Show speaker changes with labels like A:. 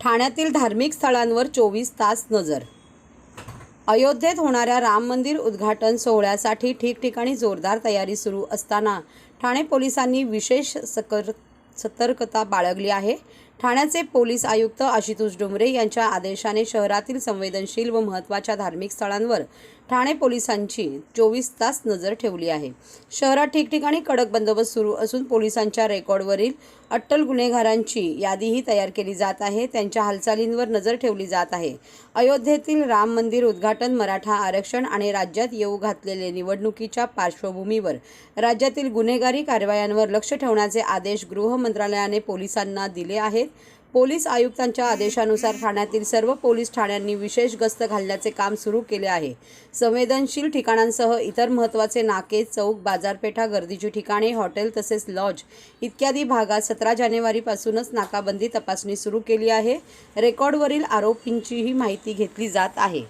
A: ठाण्यातील धार्मिक स्थळांवर चोवीस तास नजर. अयोध्येत होणाऱ्या राम मंदिर उद्घाटन सोहळ्यासाठी ठिकठिकाणी जोरदार तयारी सुरू असताना ठाणे पोलिसांनी विशेष सकर सतर्कता बाळगली आहे. ठाण्याचे पोलीस आयुक्त आशितोष डुमरे यांच्या आदेशाने शहरातील संवेदनशील व महत्त्वाच्या धार्मिक स्थळांवर ठाणे पोलिसांची चोवीस तास नजर ठेवली आहे. शहरात ठिकठिकाणी कडक बंदोबस्त सुरू असून पोलिसांच्या रेकॉर्डवरील अट्टल गुन्हेगारांची यादीही तयार केली जात आहे. त्यांच्या हालचालींवर नजर ठेवली जात आहे. अयोध्येतील राम मंदिर उद्घाटन मराठा आरक्षण आणि राज्यात येऊ घातलेले निवडणुकीच्या पार्श्वभूमीवर राज्यातील गुन्हेगारी कारवायांवर लक्ष ठेवण्याचे आदेश गृह मंत्रालयाने पोलिसांना दिले आहेत. पोलीस आयुक्तांच्या आदेशानुसार ठाण्यातील सर्व पोलीस ठाण्यांनी विशेष गस्त घालण्याचे काम सुरू केले आहे. संवेदनशील ठिकाणांसह इतर महत्त्वाचे नाके चौक बाजारपेठा गर्दीची ठिकाणे हॉटेल तसेच लॉज इत्यादी भागात सतरा जानेवारीपासूनच नाकाबंदी तपासणी सुरू केली आहे. रेकॉर्डवरील आरोपींचीही माहिती घेतली जात आहे.